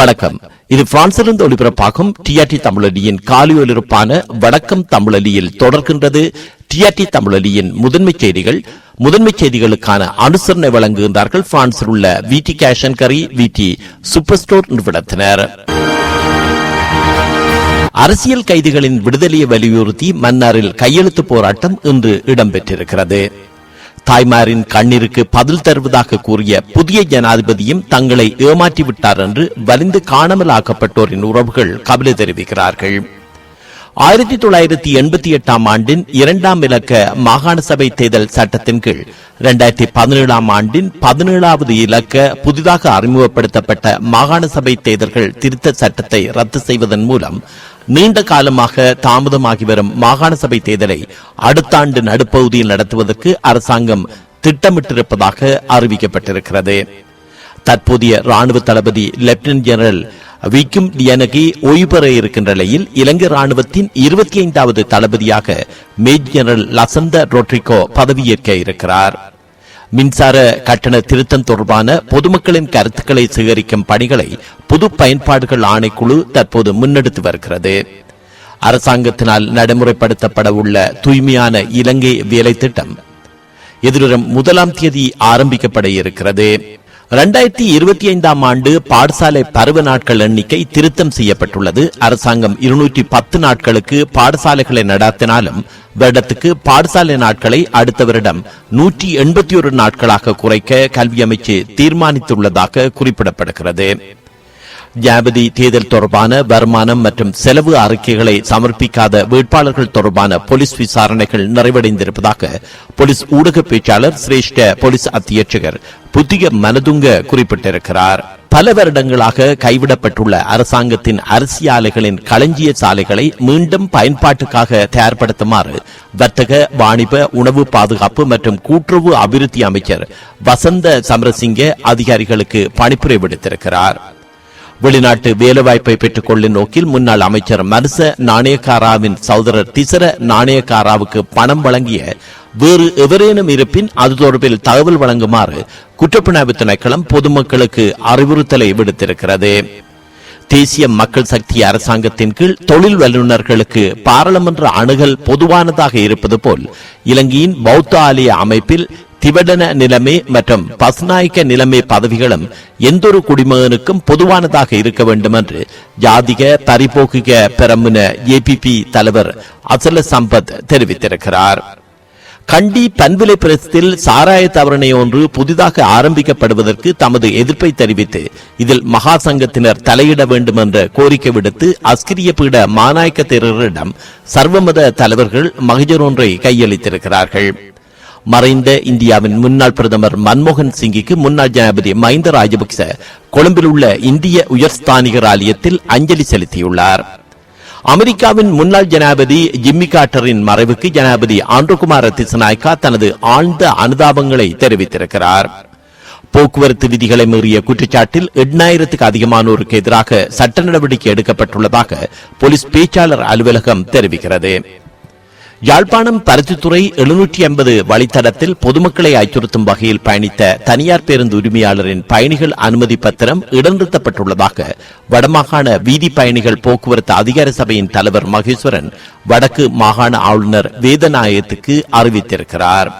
வணக்கம். இது பிரான்சிலிருந்து ஒளிபரப்பாகும் டிஆர்டி தமிழலியின் காலி ஒலிபரப்பான வணக்கம் தமிழலியில் தொடர்கின்றது டிஆர்டி தமிழலியின் முதன்மை செய்திகள். முதன்மை செய்திகளுக்கான அனுசரணை வழங்குகின்றார்கள் பிரான்சில் உள்ள வி விடி கேஷன் கரி வி டி சூப்பர் ஸ்டோர் நிறுவனத்தினர் அரசியல் கைதிகளின் விடுதலையை வலியுறுத்தி மன்னாரில் கையெழுத்து போராட்டம் இன்று இடம்பெற்றிருக்கிறது. தாய்மாரின் கண்ணீருக்கு பதில் தருவதாக கூறிய புதிய ஜனாதிபதியும் தங்களை ஏமாற்றிவிட்டார் என்று வலிந்து காணாமலாக்கப்பட்டோரின் உறவுகள் கவலை தெரிவிக்கிறார்கள். ஆயிரத்தி தொள்ளாயிரத்தி எண்பத்தி எட்டாம் ஆண்டின் இரண்டாம் இலக்க மாகாண சபை தேர்தல் சட்டத்தின் கீழ் இரண்டாயிரத்தி பதினேழாம் ஆண்டின் பதினேழாவது இலக்க புதிதாக அறிமுகப்படுத்தப்பட்ட மாகாண சபை தேர்தல்கள் திருத்த சட்டத்தை ரத்து செய்வதன் மூலம் நீண்ட காலமாக தாமதமாகி வரும் மாகாண சபை தேர்தலை அடுத்த ஆண்டு நடுப்பகுதியில் நடத்துவதற்கு அரசாங்கம் திட்டமிட்டிருப்பதாக அறிவிக்கப்பட்டிருக்கிறது. தற்போதைய ராணுவ தளபதி லெப்டினன்ட் ஜெனரல் விக்கும் டியனகி ஓய்வு பெற இருக்கின்ற நிலையில் இலங்கை ராணுவத்தின் இருபத்தி ஐந்தாவது தளபதியாக மேஜர் ஜெனரல் லசந்த ரோட்ரிகோ பதவியேற்க இருக்கிறார். மின்சார கட்டண திருத்தம் தொடர்பான பொதுமக்களின் கருத்துக்களை சேகரிக்கும் பணிகளை பொது பயன்பாடுகள் ஆணைக்குழு தற்போது முன்னெடுத்து வருகிறது. அரசாங்கத்தினால் நடைமுறைப்படுத்தப்பட உள்ள தூய்மையான இலங்கை வேலை திட்டம் எதிர்வரும் முதலாம் தேதி ஆரம்பிக்கப்பட இருக்கிறது. இரண்டாயிரத்தி இருபத்தி ஐந்தாம் ஆண்டு பாடசாலை பருவ நாட்கள் எண்ணிக்கை திருத்தம் செய்யப்பட்டுள்ளது. அரசாங்கம் இருநூற்றி பத்து நாட்களுக்கு பாடசாலைகளை நடாத்தினாலும் வருடத்துக்கு பாடசாலை நாட்களை அடுத்த வருடம் நூற்றி எண்பத்தி ஒரு நாட்களாக குறைக்க கல்வி அமைச்சு தீர்மானித்துள்ளதாக குறிப்பிடப்படுகிறது. ஜாபதி தேர்தல் தொடர்பான வருமானம் மற்றும் செலவு அறிக்கைகளை சமர்ப்பிக்காத வேட்பாளர்கள் தொடர்பான போலீஸ் விசாரணைகள் நிறைவடைந்திருப்பதாக போலீஸ் ஊடக பேச்சாளர் சிரேஷ்ட போலீஸ் அத்தியட்சகர் புத்திக மனதுங்க குறிப்பிட்டிருக்கிறார். பல வருடங்களாக கைவிடப்பட்டுள்ள அரசாங்கத்தின் அரிசி ஆலைகளின் களஞ்சிய சாலைகளை மீண்டும் பயன்பாட்டுக்காக தயார்படுத்துமாறு வர்த்தக வாணிப உணவு பாதுகாப்பு மற்றும் கூட்டுறவு அபிவிருத்தி அமைச்சர் வசந்த சமரசிங்க அதிகாரிகளுக்கு பணிப்புரை விடுத்திருக்கிறார். வெளிநாட்டு வேலைவாய்ப்பை பெற்றுக் கொள்ளும் நோக்கில் முன்னாள் அமைச்சர் மருச நாணயக்காராவின் சகோதரர் திசர நாணயக்காராவுக்கு பணம் வழங்கிய வேறு எவரேனும் இருப்பின் அது தொடர்பில் தகவல் வழங்குமாறு குற்றப்புணர்வு திணைக்களம் பொதுமக்களுக்கு அறிவுறுத்தலை விடுத்திருக்கிறது. தேசிய மக்கள் சக்தி அரசாங்கத்தின் கீழ் தொழில் வல்லுநர்களுக்கு பாராளுமன்ற அணுகல் பொதுவானதாக இருப்பது போல் இலங்கையின் பௌத்த ஆலய அமைப்பில் திவடன நிலைமை மற்றும் பசுநாயக்க நிலைமை பதவிகளும் எந்தொரு குடிமகனுக்கும் பொதுவானதாக இருக்க வேண்டும் என்று ஜாதிக தரிபோக்குக பெரமுன ஏபிபி தலைவர் அசல சம்பத் தெரிவித்திருக்கிறார். கண்டி பண்புலை பிரசத்தில் சாராய தவறணை ஒன்று புதிதாக ஆரம்பிக்கப்படுவதற்கு தமது எதிர்ப்பை தெரிவித்து இதில் மகா சங்கத்தினர் தலையிட வேண்டும் என்ற கோரிக்கை விடுத்து அஸ்கிரிய பீட மாநாயக்க தேரரிடம் சர்வமத தலைவர்கள் மகஜர் ஒன்றை கையளித்திருக்கிறார்கள். மறைந்த இந்தியாவின் முன்னாள் பிரதமர் மன்மோகன் சிங்கிக்கு முன்னாள் ஜனாதிபதி மஹிந்த ராஜபக்ச கொழும்பில் உள்ள இந்திய உயர்ஸ்தானிகர் ஆலயத்தில் அஞ்சலி செலுத்தியுள்ளார். அமெரிக்காவின் முன்னாள் ஜனாதிபதி ஜிம்மி காட்டரின் மறைவுக்கு ஜனாதிபதி ஆண்ட்ருகுமார் திசநாயக்கா தனது ஆழ்ந்த அனுதாபங்களை தெரிவித்திருக்கிறார். போக்குவரத்து விதிகளை மீறிய குற்றச்சாட்டில் எண்ணாயிரத்துக்கு அதிகமானோருக்கு எதிராக சட்ட நடவடிக்கை எடுக்கப்பட்டுள்ளதாக போலீஸ் பேச்சாளர் அலுவலகம் தெரிவிக்கிறது. யாழ்ப்பாணம் பருத்தித்துறை எழுநூற்றி ஐம்பது வழித்தடத்தில் பொதுமக்களை அச்சுறுத்தும் வகையில் பயணித்த தனியார் பேருந்து உரிமையாளரின் பயணிகள் அனுமதி பத்திரம் இடநிறுத்தப்பட்டுள்ளதாக வடமாகாண வீதி பயணிகள் போக்குவரத்து அதிகார சபையின் தலைவர் மகேஸ்வரன் வடக்கு மாகாண ஆளுநர் வேதநாயகத்துக்கு அறிவித்திருக்கிறார்.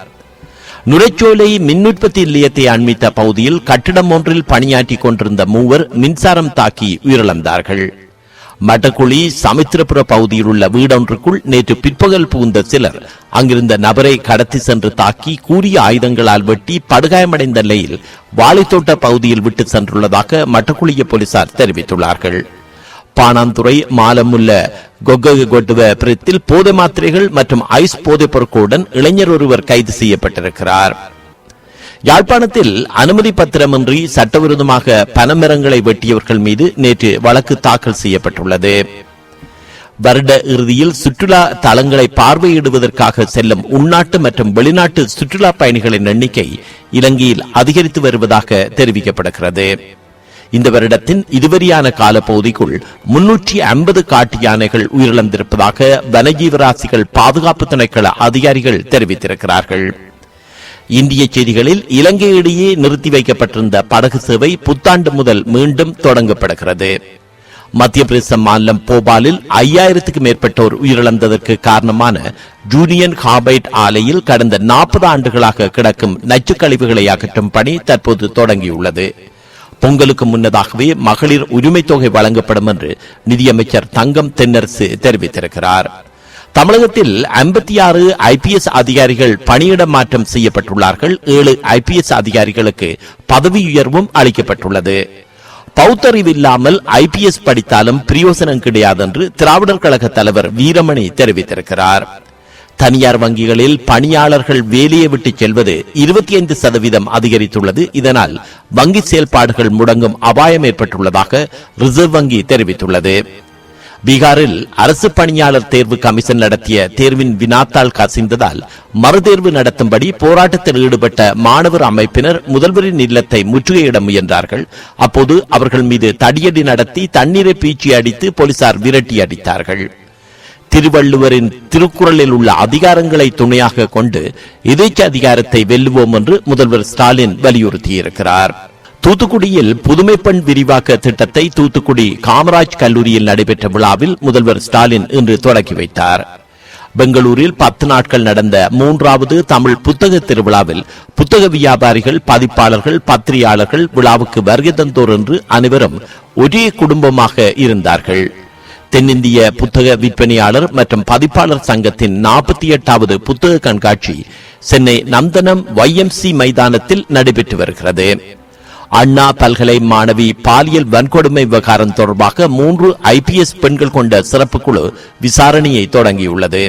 நுரைச்சோலை மின் உற்பத்தி நிலையத்தை அண்மித்த பகுதியில் கட்டிடம் ஒன்றில் பணியாற்றிக் கொண்டிருந்த மூவர் மின்சாரம் தாக்கி உயிரிழந்தார்கள். மட்டக்குழி சமுத்திரபுர பகுதியில் உள்ள வீடொன்றுக்குள் நேற்று பிற்பகல் புகுந்த சிலர் அங்கிருந்த நபரை கடத்தி சென்று தாக்கி கூறிய ஆயுதங்களால் வெட்டி படுகாயமடைந்த நிலையில் வாழைத்தோட்ட பகுதியில் விட்டு சென்றுள்ளதாக மட்டக்குழிய போலீசார் தெரிவித்துள்ளார்கள். பாணாந்துறை மாலமுள்ள கொக்க கொட்டுவ பிரித்தில் போதை மாத்திரைகள் மற்றும் ஐஸ் போதைப் பொருட்களுடன் இளைஞர் ஒருவர் கைது செய்யப்பட்டிருக்கிறார். யாழ்ப்பாணத்தில் அனுமதி பத்திரமின்றி சட்டவிரோதமாக பனமரங்களை வெட்டியவர்கள் மீது நேற்று வழக்கு தாக்கல் செய்யப்பட்டுள்ளது. வருட இறுதியில் சுற்றுலா தலங்களை பார்வையிடுவதற்காக செல்லும் உள்நாட்டு மற்றும் வெளிநாட்டு சுற்றுலா பயணிகளின் எண்ணிக்கை இலங்கையில் அதிகரித்து வருவதாக தெரிவிக்கப்படுகிறது. இந்த வருடத்தின் இதுவரையான காலப்பகுதிக்குள் முன்னூற்றி ஐம்பது காட்டு யானைகள் உயிரிழந்திருப்பதாக வனஜீவராசிகள் பாதுகாப்பு திணைக்கள அதிகாரிகள் தெரிவித்திருக்கிறார்கள். இந்திய செய்திகளில் இலங்கையிடையே நிறுத்தி வைக்கப்பட்டிருந்த படகு சேவை புத்தாண்டு முதல் மீண்டும் தொடங்கப்படுகிறது. மத்திய பிரதேச மாநிலம் போபாலில் ஐயாயிரத்துக்கு மேற்பட்டோர் உயிரிழந்ததற்கு காரணமான ஜூனியன் ஹாபைட் ஆலையில் கடந்த நாற்பது ஆண்டுகளாக கிடக்கும் நச்சுக் கழிவுகளை அகற்றும் பணி தற்போது தொடங்கியுள்ளது. பொங்கலுக்கு முன்னதாகவே மகளிர் உரிமை தொகை வழங்கப்படும் என்று நிதியமைச்சர் தங்கம் தென்னரசு தெரிவித்திருக்கிறார். தமிழகத்தில் ஐம்பத்தி ஆறு ஐபிஎஸ் அதிகாரிகள் பணியிட மாற்றம் செய்யப்பட்டுள்ளார்கள். ஏழு ஐபிஎஸ் அதிகாரிகளுக்கு பதவி உயர்வும் அளிக்கப்பட்டுள்ளது பௌத்தறிவில்லாமல் ஐபிஎஸ் படித்தாலும் பிரயோசனம் கிடையாது என்று திராவிடர் கழக தலைவர் வீரமணி தெரிவித்திருக்கிறார். தனியார் வங்கிகளில் பணியாளர்கள் வேலையை விட்டு செல்வது இருபத்தி ஐந்து சதவீதம் அதிகரித்துள்ளது. இதனால் வங்கி செயல்பாடுகள் முடங்கும் அபாயம் ஏற்பட்டுள்ளதாக ரிசர்வ் வங்கி தெரிவித்துள்ளது. பீகாரில் அரசு பணியாளர் தேர்வு கமிஷன் நடத்திய தேர்வின் வினாத்தாள் கசிந்ததால் மறுதேர்வு நடத்தும்படி போராட்டத்தில் ஈடுபட்ட மாணவர் அமைப்பினர் முதல்வரின் இல்லத்தை முற்றுகையிட முயன்றார்கள். அப்போது அவர்கள் மீது தடியடி நடத்தி தண்ணீரை பீச்சி அடித்து போலீசார் விரட்டி அடித்தார்கள். திருவள்ளுவரின் திருக்குறளில் உள்ள அதிகாரங்களை துணையாக கொண்டு எதேச்ச அதிகாரத்தை வெல்லுவோம் என்று முதல்வர் ஸ்டாலின் வலியுறுத்தியிருக்கிறார். தூத்துக்குடியில் புதுமை பெண் விரிவாக்க திட்டத்தை தூத்துக்குடி காமராஜ் கல்லூரியில் நடைபெற்ற விழாவில் முதல்வர் ஸ்டாலின் இன்று தொடக்கி வைத்தார். பெங்களூரில் பத்து நாட்கள் நடந்த மூன்றாவது தமிழ் புத்தக திருவிழாவில் புத்தக வியாபாரிகள் பதிப்பாளர்கள் பத்திரிகையாளர்கள் விழாவுக்கு வருகை தந்தோர் என்று அனைவரும் ஒரே குடும்பமாக இருந்தார்கள். தென்னிந்திய புத்தக விற்பனையாளர் மற்றும் பதிப்பாளர் சங்கத்தின் நாற்பத்தி எட்டாவது புத்தக கண்காட்சி சென்னை நந்தனம் ஒய்எம்சி மைதானத்தில் நடைபெற்று வருகிறது. அண்ணா பல்கலை மாணவி பாலியல் வன்கொடுமை விவகாரம் தொடர்பாக மூன்று ஐபிஎஸ் பெண்கள் கொண்ட சிறப்பு குழு விசாரணையை தொடங்கியுள்ளது.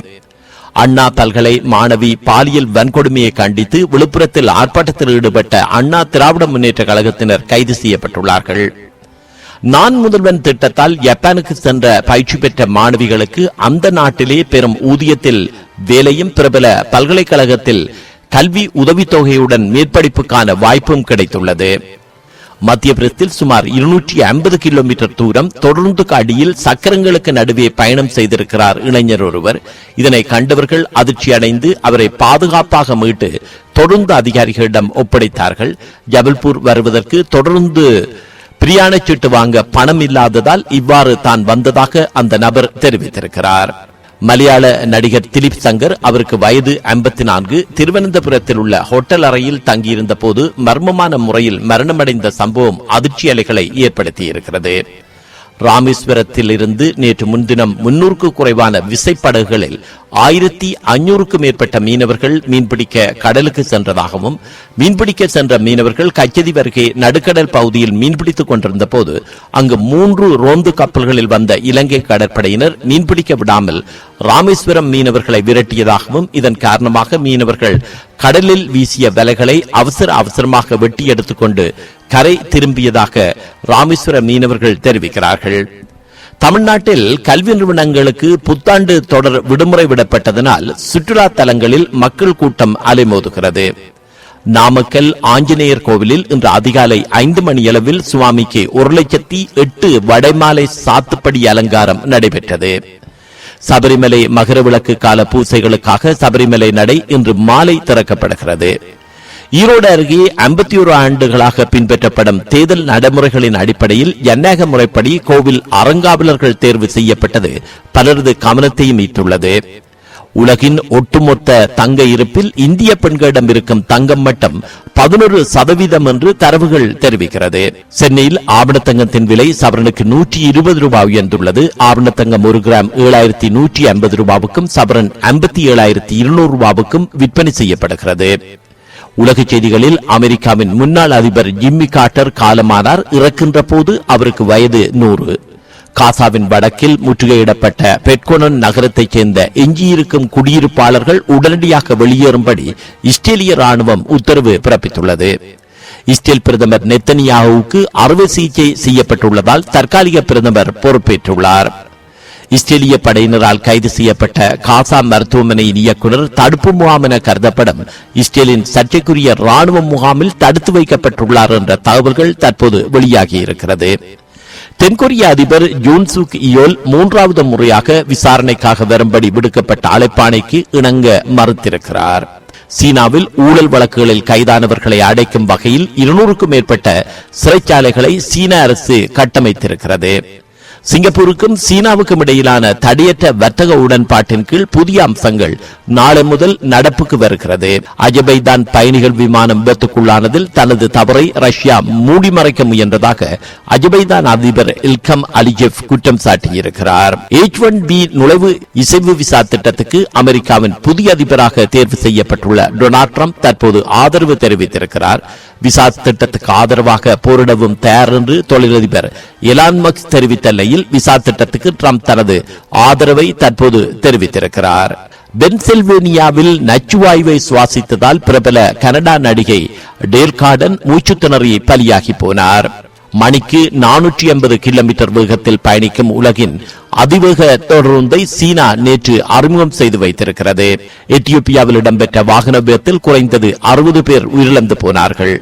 அண்ணா பல்கலை மாணவி பாலியல் வன்கொடுமையை கண்டித்து விழுப்புரத்தில் ஆர்ப்பாட்டத்தில் ஈடுபட்ட அண்ணா திராவிட முன்னேற்ற கழகத்தினர் கைது செய்யப்பட்டுள்ளார்கள். நான் முதல்வன் திட்டத்தால் ஜப்பானுக்கு சென்ற பயிற்சி பெற்ற மாணவிகளுக்கு அந்த நாட்டிலே பெரும் ஊதியத்தில் வேலையும் பிரபல பல்கலைக்கழகத்தில் கல்வி உதவித்தொகையுடன் மேற்படிப்புக்கான வாய்ப்பும் கிடைத்துள்ளது. மத்திய பிரதேசத்தில் சுமார் இருநூற்றி ஐம்பது கிலோமீட்டர் தூரம் தொடர்ந்து அடியில் சக்கரங்களுக்கு நடுவே பயணம் செய்திருக்கிறார் இளைஞர் ஒருவர். இதனை கண்டவர்கள் அதிர்ச்சி அடைந்து அவரை பாதுகாப்பாக மீட்டு தொடர்ந்து அதிகாரிகளிடம் ஒப்படைத்தார்கள். ஜபல்பூர் வருவதற்கு தொடர்ந்து பிரியாணச் சீட்டு வாங்க பணம் இல்லாததால் இவ்வாறு தான் வந்ததாக அந்த நபர் தெரிவித்திருக்கிறார். மலையாள நடிகர் திலீப் சங்கர் அவருக்கு வயது ஐம்பத்தி நான்கு திருவனந்தபுரத்தில் உள்ள ஹோட்டல் அறையில் தங்கியிருந்த போது மர்மமான முறையில் மரணமடைந்த சம்பவம் அதிர்ச்சி அலைகளை ஏற்படுத்தியிருக்கிறது. ராமேஸ்வரத்தில் இருந்து நேற்று முன்தினம் முன்னூறுக்கு குறைவான விசைப்படகுகளில் ஆயிரத்தி ஐநூறுக்கு மேற்பட்ட மீனவர்கள் மீன்பிடிக்க கடலுக்கு சென்றதாகவும் மீன்பிடிக்க சென்ற மீனவர்கள் கச்சதி அருகே நடுக்கடல் பகுதியில் மீன்பிடித்துக் கொண்டிருந்த போது அங்கு மூன்று ரோந்து கப்பல்களில் வந்த இலங்கை கடற்படையினர் மீன்பிடிக்க விடாமல் ராமேஸ்வரம் மீனவர்களை விரட்டியதாகவும் இதன் காரணமாக மீனவர்கள் கடலில் வீசிய வலைகளை அவசர அவசரமாக வெட்டி எடுத்துக்கொண்டு கரை திரும்பியதாக ராமேஸ்வர மீனவர்கள் தெரிவிக்கிறார்கள். தமிழ்நாட்டில் கல்வி நிறுவனங்களுக்கு புத்தாண்டு தொடர் விடுமுறை விடப்பட்டதனால் சுற்றுலா தலங்களில் மக்கள் கூட்டம் அலைமோதுகிறது. நாமக்கல் ஆஞ்சநேயர் கோவிலில் இன்று அதிகாலை ஐந்து மணியளவில் சுவாமிக்கு ஒரு லட்சத்தி எட்டு வடைமாலை சாத்துப்படி அலங்காரம் நடைபெற்றது. சபரிமலை மகர விளக்கு கால பூசைகளுக்காக சபரிமலை நடை இன்று மாலை திறக்கப்படுகிறது. ஈரோடு அருகே ஐம்பத்தி ஒரு ஆண்டுகளாக பின்பற்றப்படும் தேர்தல் நடைமுறைகளின் அடிப்படையில் ஜனநாயக முறைப்படி கோவில் அறங்காவலர்கள் தேர்வு செய்யப்பட்டது. பலரது கவனத்தையும் ஈட்டுள்ளது உலகின் ஒட்டுமொத்த தங்க இருப்பில் இந்திய பெண்களிடம் இருக்கும் தங்கம் மட்டம் பதினொரு சதவீதம் என்று தரவுகள் தெரிவிக்கிறது. சென்னையில் ஆவணத்தங்கத்தின் விலை சவரனுக்கு நூற்றி இருபது ரூபாய் உயர்ந்துள்ளது. ஆவணத்தங்கம் ஒரு கிராம் ஏழாயிரத்தி நூற்றி ஐம்பது ரூபாவுக்கும் சவரன் ஐம்பத்தி ஏழாயிரத்தி இருநூறு ரூபாவுக்கும் விற்பனை செய்யப்படுகிறது. உலக செய்திகளில் அமெரிக்காவின் முன்னாள் அதிபர் ஜிம்மி காட்டர் காலமானார். இறக்கின்ற போது அவருக்கு வயது நூறு. காசாவின் வடக்கில் முற்றுகையிடப்பட்ட பெட்கோனன் நகரத்தைச் சேர்ந்த எஞ்சியிருக்கும் குடியிருப்பாளர்கள் உடனடியாக வெளியேறும்படி இஸ்ரேலிய ராணுவம் உத்தரவு பிறப்பித்துள்ளது. இஸ்ரேல் பிரதமர் நெத்தனியாவுக்கு அறுவை சிகிச்சை செய்யப்பட்டுள்ளதால் தற்காலிக பிரதமர் பொறுப்பேற்றுள்ளார். இஸ்ரேலிய படையினரால் கைது செய்யப்பட்ட காசா மருத்துவமனையின் இயக்குநர் தடுப்பு முகாம் என கருதப்படும் இஸ்ரேலின் சர்ச்சைக்குரிய ராணுவ முகாமில் தடுத்து வைக்கப்பட்டுள்ளார் என்ற தகவல்கள் தற்போது வெளியாகியிருக்கிறது. தென்கொரிய அதிபர் ஜூன் சுக் இயோல் மூன்றாவது முறையாக விசாரணைக்காக வரும்படி விடுக்கப்பட்ட அழைப்பாணைக்கு இணங்க மறுத்திருக்கிறார். சீனாவில் ஊழல் வழக்குகளில் கைதானவர்களை அடைக்கும் வகையில் இருநூறுக்கும் மேற்பட்ட சிறைச்சாலைகளை சீன அரசு கட்டமைத்திருக்கிறது. சிங்கப்பூருக்கும் சீனாவுக்கும் இடையிலான தடையற்ற வர்த்தக உடன்பாட்டின் கீழ் புதிய அம்சங்கள் நாளை முதல் நடப்புக்கு வருகிறது. அஜபைதான் பயணிகள் விமானம் விபத்துக்குள்ளானதில் தனது தவறை ரஷ்யா மூடி மறைக்க முயன்றதாக அஜபைதான் அதிபர் இல்கம் அலிஜெஃப் குற்றம் சாட்டியிருக்கிறார். எச் ஒன் பி நுழைவு இசைவு விசா திட்டத்துக்கு அமெரிக்காவின் புதிய அதிபராக தேர்வு செய்யப்பட்டுள்ள டொனால்ட் ட்ரம்ப் தற்போது ஆதரவு தெரிவித்திருக்கிறார். விசா திட்டத்துக்கு ஆதரவாக போரிடவும் தயார் என்று தொழிலதிபர் எலான் மக்ஸ் தெரிவித்த அடிப்படையில் விசா திட்டத்துக்கு ட்ரம்ப் தனது ஆதரவை தற்போது தெரிவித்திருக்கிறார். பென்சில்வேனியாவில் நச்சுவாயுவை சுவாசித்ததால் பிரபல கனடா நடிகை டேர்கார்டன் மூச்சு திணறி பலியாகி போனார். மணிக்கு நானூற்றி ஐம்பது கிலோமீட்டர் வேகத்தில் பயணிக்கும் உலகின் அதிவேக தொடருந்தை சீனா நேற்று அறிமுகம் செய்து வைத்திருக்கிறது. எத்தியோப்பியாவில் இடம்பெற்ற வாகன விபத்தில் குறைந்தது அறுபது பேர் உயிரிழந்து போனார்கள்.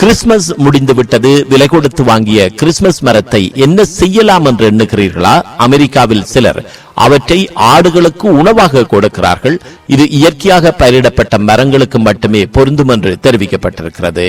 கிறிஸ்துமஸ் முடிந்துவிட்டது விலை கொடுத்து வாங்கிய கிறிஸ்துமஸ் மரத்தை என்ன செய்யலாம் என்று எண்ணுகிறீர்களா? அமெரிக்காவில் சிலர் அவற்றை ஆடுகளுக்கு உணவாக கொடுக்கிறார்கள். இது இயற்கையாக பயிரிடப்பட்ட மரங்களுக்கு மட்டுமே பொருந்தும் என்று தெரிவிக்கப்பட்டிருக்கிறது.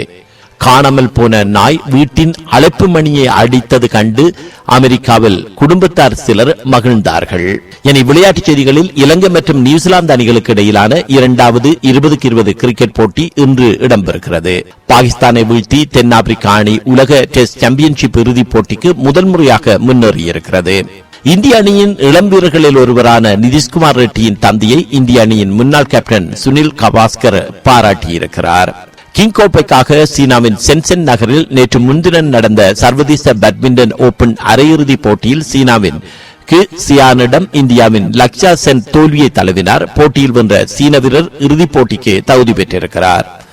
காணாமல் போன நாய் வீட்டின் அழைப்பு மணியை அடித்தது கண்டு அமெரிக்காவில் குடும்பத்தார் சிலர் மகிழ்ந்தார்கள். என விளையாட்டுச் செய்திகளில் இலங்கை மற்றும் நியூசிலாந்து அணிகளுக்கு இடையிலான இரண்டாவது இருபதுக்கு இருபது கிரிக்கெட் போட்டி இன்று இடம்பெறுகிறது. பாகிஸ்தானை வீழ்த்தி தென்னாப்பிரிக்கா அணி உலக டெஸ்ட் சாம்பியன்ஷிப் இறுதிப் போட்டிக்கு முதல் முறையாக முன்னேறியிருக்கிறது. இந்திய அணியின் இளம் வீரர்களில் ஒருவரான நிதிஷ்குமார் ரெட்டியின் தந்தையை இந்திய அணியின் முன்னாள் கேப்டன் சுனில் கவாஸ்கர் பாராட்டியிருக்கிறார். கிங்கோப்பைக்காக சீனாவின் சென்சென் நகரில் நேற்று முன்தினம் நடந்த சர்வதேச பேட்மிண்டன் ஓபன் அரையிறுதிப் போட்டியில் சீனாவின் கி. சியானிடம் இந்தியாவின் லக்ஷா சென் தோல்வியை தழுவினார். போட்டியில் வென்ற சீன வீரர் இறுதிப் போட்டிக்கு தகுதி பெற்றிருக்கிறார்.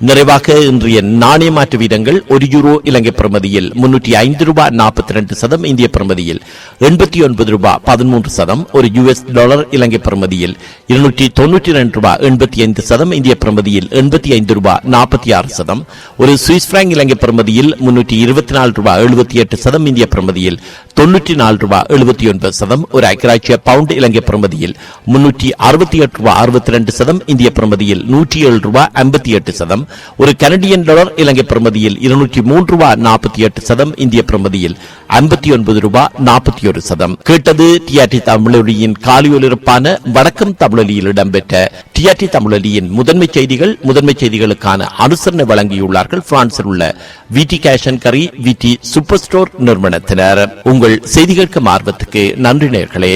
நிறைவாக இன்றைய நாணய மாற்று வீதங்கள் ஒரு யூரோ இலங்கை பிரமதியில் முன்னூற்றி ஐந்து ரூபாய் நாற்பத்தி ரெண்டு சதம் இந்திய பிரமதியில் எண்பத்தி ஒன்பது ரூபாய் பதிமூன்று சதம் ஒரு யுஎஸ் டாலர் இலங்கை பிரமதியில் இருநூற்றி தொன்னூற்றி ரெண்டு ரூபாய் எண்பத்தி ஐந்து சதம் இந்திய பிரமதியில் எண்பத்தி ஐந்து ரூபாய் நாற்பத்தி ஆறு சதம் ஒரு சுவிஸ் பிராங்க் இலங்கை பிரமதியில் முன்னூற்றி இருபத்தி நாலு ரூபாய் எழுபத்தி எட்டு சதம் இந்திய பிரமதியில் தொன்னூற்றி நாலு ரூபாய் எழுபத்தி ஒன்பது சதம் ஒரு ஐக்கிராட்சிய பவுண்ட் இலங்கை பிரமதியில் முன்னூற்றி அறுபத்தி எட்டு ரூபாய் அறுபத்தி ரெண்டு சதம் இந்திய பிரமதியில் நூற்றி ஏழு ரூபாய் ஐம்பத்தி எட்டு சதம் ஒரு கனடியன் டாலர் இலங்கை பிரமதியில் இருநூற்றி மூன்று ரூபாய் நாற்பத்தி எட்டு சதம் இந்திய பிரமதியில் ஐம்பத்தி ஒன்பது ரூபாய் நாற்பத்தி ஒரு சதம். கேட்டது டிஆர்டி தமிழொலியின் காலியொலிருப்பான வடக்கம் தமிழொலியில் இடம்பெற்ற டிஆர்டி தமிழொலியின் முதன்மை செய்திகள் முதன்மை செய்திகளுக்கான அனுசரணை வழங்கியுள்ளார்கள். பிரான்சில் உள்ள விடி கேஷன் கரி விடி சூப்பர் ஸ்டோர் நிறுவனத்தினர். உங்கள் செய்திகளுக்கு ஆர்வத்துக்கு நன்றி நேர்களே.